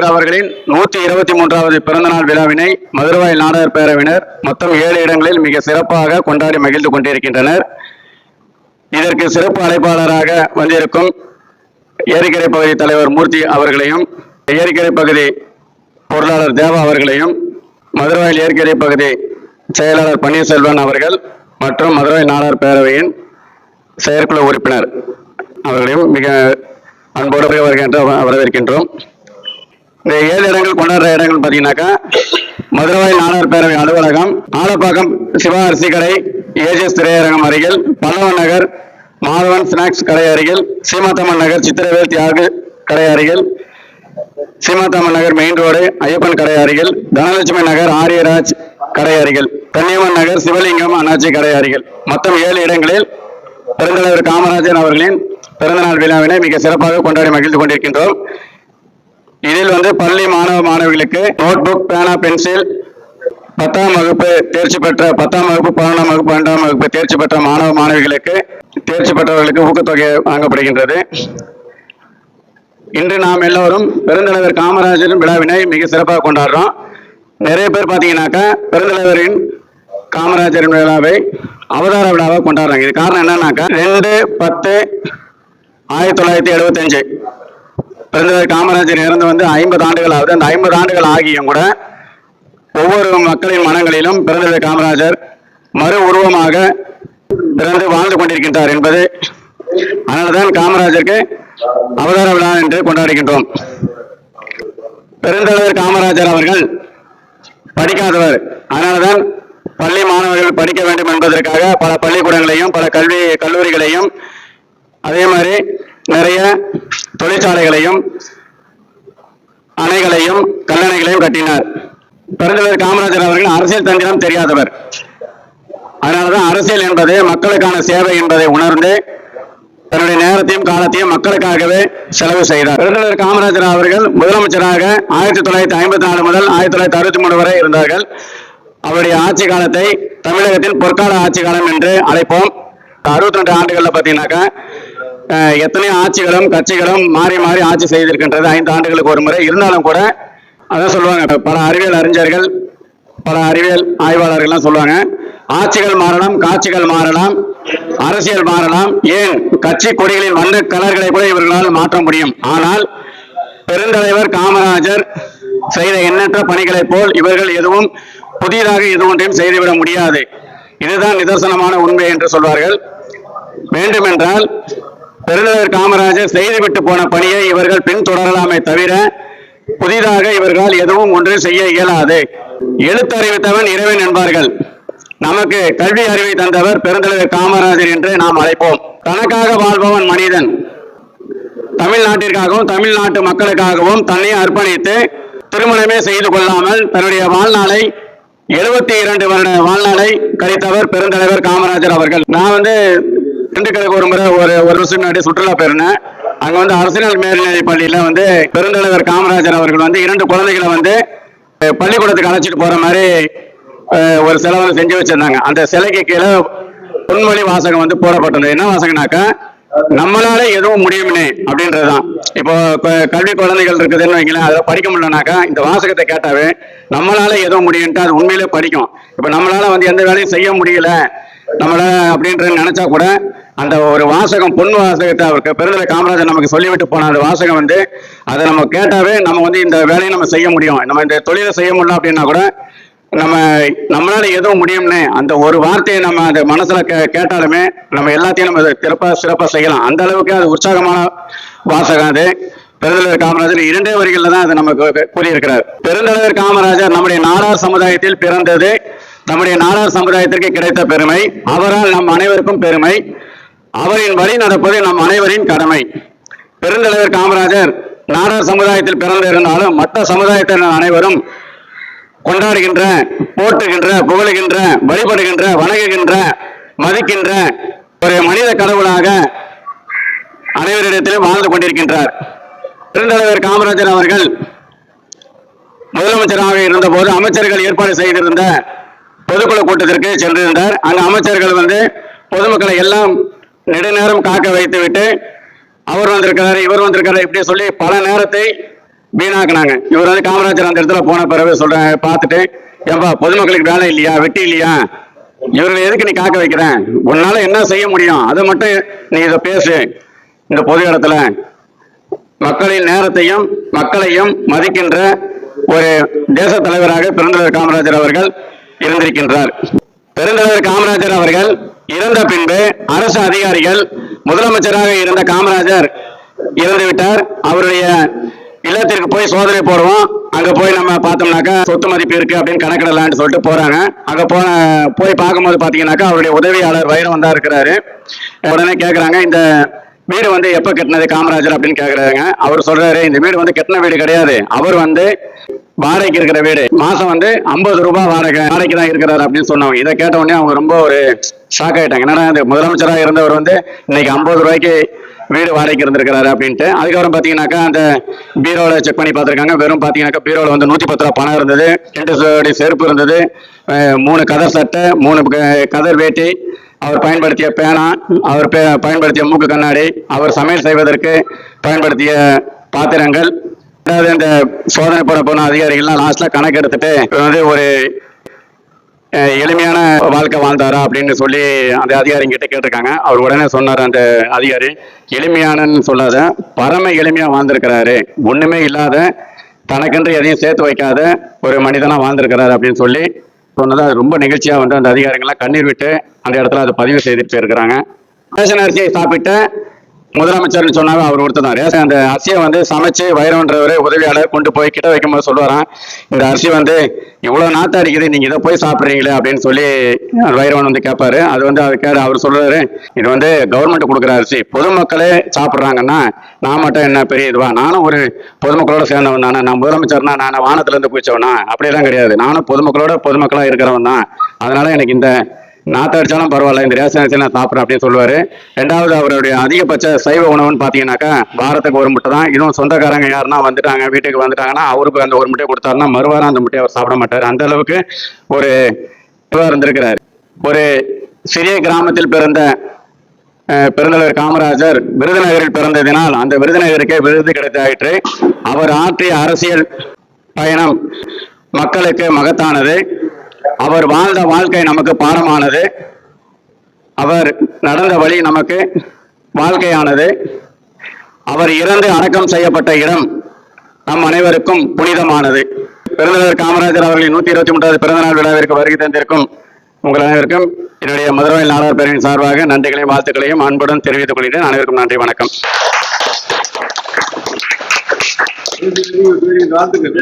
காமராஜர் அவர்களின் நூற்றி இருபத்தி மூன்றாவது பிறந்தநாள் விழாவினை மதுரவாயில் நாடகர் பேரவினர் மொத்தம் ஏழு இடங்களில் மிக சிறப்பாக கொண்டாடி மகிழ்ந்து கொண்டிருக்கின்றனர். இதற்கு சிறப்பு அழைப்பாளராக வந்திருக்கும் ஏரிக்கரை பகுதி தலைவர் மூர்த்தி அவர்களையும் ஏரிக்கரை பகுதி பொருளாளர் தேவா அவர்களையும் மதுரவாயில் ஏரிக்கரை பகுதி செயலாளர் பன்னீர்செல்வன் அவர்கள் மற்றும் மதுரை நாடார் பேரவையின் செயற்குழு உறுப்பினர் அவர்களையும் மிக அன்போடு வருகின்ற வரவேற்கின்றோம். இந்த ஏழு இடங்கள் கொண்டாடுற இடங்கள் பார்த்தீங்கன்னாக்கா மதுரவாயில் நாடார் பேரவை அலுவலகம் ஆலப்பாக்கம் சிவா அரிசி கடை ஏஜஸ் திரையரங்கம் அருகில் பல்லவன் நகர் மாதவன் ஸ்நாக்ஸ் கடை அருகில் சீமாத்தம்மன் நகர் சித்திரவேல் தியாகு கடை அருகில் சீமாத்தம்மன் நகர் மெயின் ரோடு ஐயப்பன் கடை அருகில் தனலட்சுமி நகர் ஆரியராஜ் கடை அருகில் கன்னியம்மன் நகர் சிவலிங்கம் அண்ணாச்சி கடை அருகில். மொத்தம் ஏழு இடங்களில் பெருந்தலைவர் காமராஜர் அவர்களின் பிறந்தநாள் விழாவினை மிக சிறப்பாக கொண்டாடி மகிழ்ந்து கொண்டிருக்கின்றோம். இதில் வந்து பள்ளி மாணவ மாணவிகளுக்கு நோட் புக் பேனா பென்சில் பத்தாம் வகுப்பு தேர்ச்சி பெற்ற பத்தாம் வகுப்பு பன்னெண்டாம் வகுப்பு பன்னெண்டாம் வகுப்பு தேர்ச்சி பெற்ற மாணவ மாணவிகளுக்கு தேர்ச்சி பெற்றவர்களுக்கு ஊக்கத்தொகை வழங்கப்படுகின்றது. இன்று நாம் எல்லோரும் பெருந்தலைவர் காமராஜரின் விழாவினை மிக சிறப்பாக கொண்டாடுறோம். நிறைய பேர் பார்த்தீங்கன்னாக்கா பெருந்தலைவரின் காமராஜரின் விழாவை அவதார விழாவாக கொண்டாடுறாங்க. இது காரணம் என்னன்னாக்கா ரெண்டு பத்து ஆயிரத்தி தொள்ளாயிரத்தி எழுபத்தஞ்சு பெருந்தலைவர் காமராஜர் இறந்து வந்து ஐம்பது ஆண்டுகள் ஆகுது அந்த ஐம்பது ஆண்டுகள் ஆகியும் கூட ஒவ்வொரு மக்களின் மனங்களிலும் பிறந்தலைவர் காமராஜர் மறு உருவமாக பிறந்து வாழ்ந்து கொண்டிருக்கின்றார் என்பது அதனால்தான் காமராஜருக்கு அவதார விழா என்று கொண்டாடுகின்றோம். பெருந்தலைவர் காமராஜர் அவர்கள் படிக்காதவர். அதனால்தான் பள்ளி மாணவர்கள் படிக்க வேண்டும் என்பதற்காக பல பள்ளிக்கூடங்களையும் பல கல்வி கல்லூரிகளையும் அதே மாதிரி நிறைய தொழிற்சாலைகளையும் அணைகளையும் கல்லணைகளையும் கட்டினார். பெருந்தலைவர் காமராஜர் அவர்கள் அரசியல் தந்திரம் தெரியாதவர். அதனாலதான் அரசியல் என்பது மக்களுக்கான சேவை என்பதை உணர்ந்து தன்னுடைய நேரத்தையும் காலத்தையும் மக்களுக்காகவே செலவு செய்தார். பெருந்தலைவர் காமராஜர் அவர்கள் முதலமைச்சராக ஆயிரத்தி தொள்ளாயிரத்தி ஐம்பத்தி நாலு முதல் ஆயிரத்தி தொள்ளாயிரத்தி அறுபத்தி மூணு வரை இருந்தார்கள். அவருடைய ஆட்சி காலத்தை தமிழகத்தின் பொற்கால ஆட்சி காலம் என்று அழைப்போம். அறுபத்தி ரெண்டு ஆண்டுகள்ல பாத்தீங்கன்னாக்கா எத்தனையோ ஆட்சிகளும் கட்சிகளும் மாறி மாறி ஆட்சி செய்திருக்கின்றது? ஐந்து ஆண்டுகளுக்கு ஒரு முறை. இருந்தாலும் கூட அதான் சொல்லுவாங்க பல அறிவியல் அறிஞர்கள் பல அறிவியல் ஆய்வாளர்கள்லாம் சொல்லுவாங்க ஆட்சிகள் மாறலாம் காட்சிகள் மாறலாம் அரசியல் மாறலாம். ஏன்? கட்சி கொடிகளின் வண்ண கலர்களை கூட இவர்களால் மாற்ற முடியும். ஆனால் பெருந்தலைவர் காமராஜர் செய்த எண்ணற்ற பணிகளைப் போல் இவர்கள் எதுவும் புதிதாக எது ஒன்றையும் செய்துவிட முடியாது. இதுதான் நிதர்சனமான உண்மை என்று சொல்வார்கள். வேண்டுமென்றால் பெருந்தலைவர் காமராஜர் செய்துவிட்டு போன பணியை இவர்கள் பின்தொடரலாமே தவிர புதிதாக இவர்களால் எதுவும் ஒன்று செய்ய இயலாது. எழுத்தறிவித்தவன் இறைவன் என்பார்கள். நமக்கு கல்வி அறிவை தந்தவர் பெருந்தலைவர் காமராஜர் என்று நாம் அழைப்போம். தனக்காக வாழ்பவன் மனிதன். தமிழ்நாட்டிற்காகவும் தமிழ்நாட்டு மக்களுக்காகவும் தன்னை அர்ப்பணித்து திருமணமே செய்து கொள்ளாமல் தன்னுடைய வாழ்நாளை எழுபத்தி இரண்டு வருட வாழ்நாளை கழித்தவர் பெருந்தலைவர் காமராஜர் அவர்கள். நான் வந்து திண்டுக்கலுக்கு ஒரு முறை ஒரு ஒரு வருஷம் முன்னாடி சுற்றுலா போயிருந்தேன். அங்கே வந்து அரசியல் மேல்நிலை பள்ளியில் வந்து பெருந்தலைவர் காமராஜர் அவர்கள் வந்து இரண்டு குழந்தைகளை வந்து பள்ளிக்கூடத்துக்கு அழைச்சிட்டு போகிற மாதிரி ஒரு சிலை வந்து செஞ்சு வச்சிருந்தாங்க. அந்த சிலைக்கு கீழே பொன்மொழி வாசகம் வந்து போடப்பட்டது என்ன வாசகம்னாக்கா நம்மளால எதுவும் முடியுமே அப்படின்றதுதான். இப்போ கல்வி குழந்தைகள் இருக்குதுன்னு வைங்களேன் அதில் படிக்க முடியலனாக்கா இந்த வாசகத்தை கேட்டாவே நம்மளால எதுவும் முடியும்ட்டு அது உண்மையிலே படிக்கும். இப்போ நம்மளால வந்து எந்த வேலையும் செய்ய முடியல நம்மள அப்படின்ற நினைச்சா கூட அந்த ஒரு வாசகம் பொன் வாசகத்தை அவருக்கு பெருந்தலை காமராஜர் நமக்கு சொல்லிவிட்டு போன அந்த வாசகம் வந்து அதை நம்ம கேட்டாவே நம்ம வந்து இந்த வேலையை நம்ம செய்ய முடியும். நம்ம இந்த தொழிலை செய்ய முடியல அப்படின்னா கூட நம்ம நம்மளால எதுவும் முடியும்னு அந்த ஒரு வார்த்தையை நம்ம அந்த மனசுல கே கேட்டாலுமே நம்ம எல்லாத்தையும் நம்ம சிறப்பா சிறப்பா செய்யலாம். அந்த அளவுக்கு அது உற்சாகமான வாசகம் அது. பெருந்தலைவர் காமராஜர் இரண்டே வரிகளில் தான் அது நமக்கு கூறியிருக்கிறார். பெருந்தலைவர் காமராஜர் நம்முடைய நாடார் சமுதாயத்தில் பிறந்தது நம்முடைய நாடார் சமுதாயத்திற்கு கிடைத்த பெருமை அவரால் நம் அனைவருக்கும் பெருமை அவரின் வழி நடப்பது நம் அனைவரின் கடமை. பெருந்தலைவர் காமராஜர் நாடார் சமுதாயத்தில் பிறந்திருந்தாலும் மற்ற சமுதாயத்தினர் அனைவரும் கொண்டாடுகின்ற போற்றுகின்ற புகழுகின்ற வழிபடுகின்ற வணங்குகின்ற மதிக்கின்ற ஒரு மனித கடவுளாக அனைவரிடத்திலும் வாழ்ந்து கொண்டிருக்கின்றார். பெருந்தலைவர் காமராஜர் அவர்கள் முதலமைச்சராக இருந்தபோது அமைச்சர்கள் ஏற்பாடு செய்திருந்த பொதுக்குழு கூட்டத்திற்கு சென்றிருந்தார். அங்கு அமைச்சர்கள் வந்து பொதுமக்களை எல்லாம் நெடுநேரம் காக்க வைத்துவிட்டு அவர் வந்திருக்கிறாரு இவர் வந்திருக்காரு இப்படி சொல்லி பல நேரத்தை வீணாக்குனாங்க. இவர் வந்து காமராஜர் அந்த இடத்துல போன பிறகு சொல்றேன் பார்த்துட்டு ஏன்பா பொதுமக்களுக்கு வேலை இல்லையா? வெட்டி இல்லையா? இவர்களை எதுக்கு நீ காக்க வைக்கிறேன் உன்னால என்ன செய்ய முடியும்? அதை மட்டும் நீ இதை பேசு. இந்த பொது இடத்துல மக்களின் நேரத்தையும் மக்களையும் மதிக்கின்ற ஒரு தேச தலைவராக பெருந்தலைவர் காமராஜர் அவர்கள் இருந்திருக்கின்றார். பெருந்தலைவர் காமராஜர் அவர்கள் இறந்த பின்பு அரசு அதிகாரிகள் முதலமைச்சராக இருந்த காமராஜர் இறந்து விட்டார் அவருடைய இல்லத்திற்கு போய் சோதனை போடுவோம். அங்க போய் நம்ம பார்த்தோம்னாக்கா சொத்து மதிப்பு இருக்கு அப்படின்னு கணக்கிடலான்னு சொல்லிட்டு போறாங்க. அங்க போன போய் பார்க்கும்போது பாத்தீங்கன்னாக்கா அவருடைய உதவியாளர் வைரம் தான் இருக்கிறாரு. உடனே கேக்குறாங்க இந்த வீடு வந்து எப்ப கட்டினது காமராஜர்? அப்படின்னு கேக்குறாங்க. அவர் சொல்றாரு இந்த வீடு வந்து கட்டின வீடு கிடையாது. அவர் வந்து வாடகைக்கு இருக்கிற வீடு. மாசம் வந்து ஐம்பது ரூபாய் வாடகை வாடகைக்கு தான் இருக்கிறாரு அப்படின்னு சொன்னவங்க. இதை கேட்ட உடனே அவங்க ரொம்ப ஒரு ஷாக் ஆயிட்டாங்க. என்னடா இந்த முதலமைச்சராக இருந்தவர் வந்து இன்னைக்கு ஐம்பது ரூபாய்க்கு வீடு வாடகைக்கு இருந்திருக்கிறாரு அப்படின்ட்டு. அதுக்கப்புறம் பார்த்தீங்கன்னாக்கா அந்த பீரோவில் செக் பண்ணி பார்த்துருக்காங்க வெறும் பார்த்தீங்கன்னாக்கா பீரோவில் வந்து நூற்றி பத்து ரூபா பணம் இருந்தது. ரெண்டு சோடி செருப்பு இருந்தது. மூணு கதர் சட்டை மூணு க- கதர் வேட்டி. அவர் பயன்படுத்திய பேனா அவர் பே- பயன்படுத்திய மூக்கு கண்ணாடி அவர் சமையல் செய்வதற்கு பயன்படுத்திய பாத்திரங்கள். அதாவது இந்த சோதனை போட போன அதிகாரிகள்லாம் லாஸ்ட்டில் கணக்கு எடுத்துட்டு வந்து ஒரு எளிமையான வாழ்க்கை வாழ்ந்தாரா அப்படின்னு சொல்லி அந்த அதிகாரி கிட்ட கேட்டிருக்காங்க. அவர் உடனே சொன்னார் அந்த அதிகாரி எளிமையானன்னு சொல்லாத பரம எளிமையாக வாழ்ந்திருக்கிறாரு. ஒன்றுமே இல்லாத தனக்கென்று எதையும் சேர்த்து வைக்காத ஒரு மனிதனாக வாழ்ந்திருக்கிறாரு அப்படின்னு சொல்லி சொன்னதா. அது ரொம்ப நிகழ்ச்சியாக வந்து அந்த அதிகாரிகள்லாம் கண்ணீர் விட்டு அந்த இடத்துல அதை பதிவு செய்துட்டு போயிருக்கிறாங்க. ரேஷன் அரிசியை சாப்பிட்டு முதலமைச்சர்னு சொன்னாங்க அவர் ஒருத்தர் தான் அந்த அரிசியை வந்து சமைச்சு வைரம்ன்றவரை உதவியாளர் கொண்டு போய் கிட்ட வைக்கும்போது சொல்லுவாராம் இந்த அரிசி வந்து இவ்வளவு நாத்து அடிக்குது நீங்க இதை போய் சாப்பிடுறீங்களே அப்படின்னு சொல்லி வைரவன் வந்து கேட்பாரு. அது வந்து அதுக்காக அவர் சொல்றாரு இது வந்து கவர்மெண்ட் கொடுக்குற அரிசி. பொதுமக்களே சாப்பிட்றாங்கன்னா நான் மட்டும் என்ன பெரிய இதுவா? நானும் ஒரு பொதுமக்களோட சேர்ந்தவன் தானே. நான் முதலமைச்சர்னா நான் வானத்துல இருந்து குதிச்சவனா? அப்படியெல்லாம் கிடையாது. நானும் பொதுமக்களோட பொதுமக்களா இருக்கிறவன் தான். அதனால எனக்கு இந்த நாத்து அடிச்சாலும் பரவாயில்ல இந்த ரேஷன் அரிசி நான் சாப்பிட்றேன் அப்படின்னு சொல்லுவாரு. ரெண்டாவது அவருடைய அதிகபட்ச சைவ உணவுன்னு பாத்தீங்கன்னாக்கா வாரத்துக்கு ஒரு முட்டை தான். இன்னும் சொந்தக்காரங்க யாருன்னா வந்துட்டாங்க வீட்டுக்கு வந்துட்டாங்கன்னா அவருக்கு அந்த ஒரு முட்டையை கொடுத்தாருன்னா மறுவாரம் அந்த முட்டையை அவர் சாப்பிட மாட்டார். அந்த அளவுக்கு ஒரு இதுவா இருந்திருக்கிறார். ஒரு சிறிய கிராமத்தில் பிறந்த அஹ், பெருந்தலைவர் காமராஜர் விருதுநகரில் பிறந்ததினால் அந்த விருதுநகருக்கே விருது கிடைத்தாயிற்று. அவர் ஆற்றிய அரசியல் பயணம் மக்களுக்கு மகத்தானது. அவர் வாழ்ந்த வாழ்க்கை நமக்கு பாடமானது. அவர் நடந்த வழி நமக்கு வாழ்க்கையானது. அவர் இறந்து அடக்கம் செய்யப்பட்ட இடம் நம் அனைவருக்கும் புனிதமானது. பெருந்தலைவர் காமராஜர் அவர்களின் நூத்தி இருபத்தி மூன்றாவது பிறந்தநாள் விழாவிற்கு வருகை தந்திருக்கும் உங்கள் அனைவருக்கும் என்னுடைய மதுரை நாடார் பேரின் சார்பாக நன்றிகளையும் வாழ்த்துக்களையும் அன்புடன் தெரிவித்துக் கொள்கிறேன் அனைவருக்கும் நன்றி வணக்கம். வாழ்த்துக்கள்.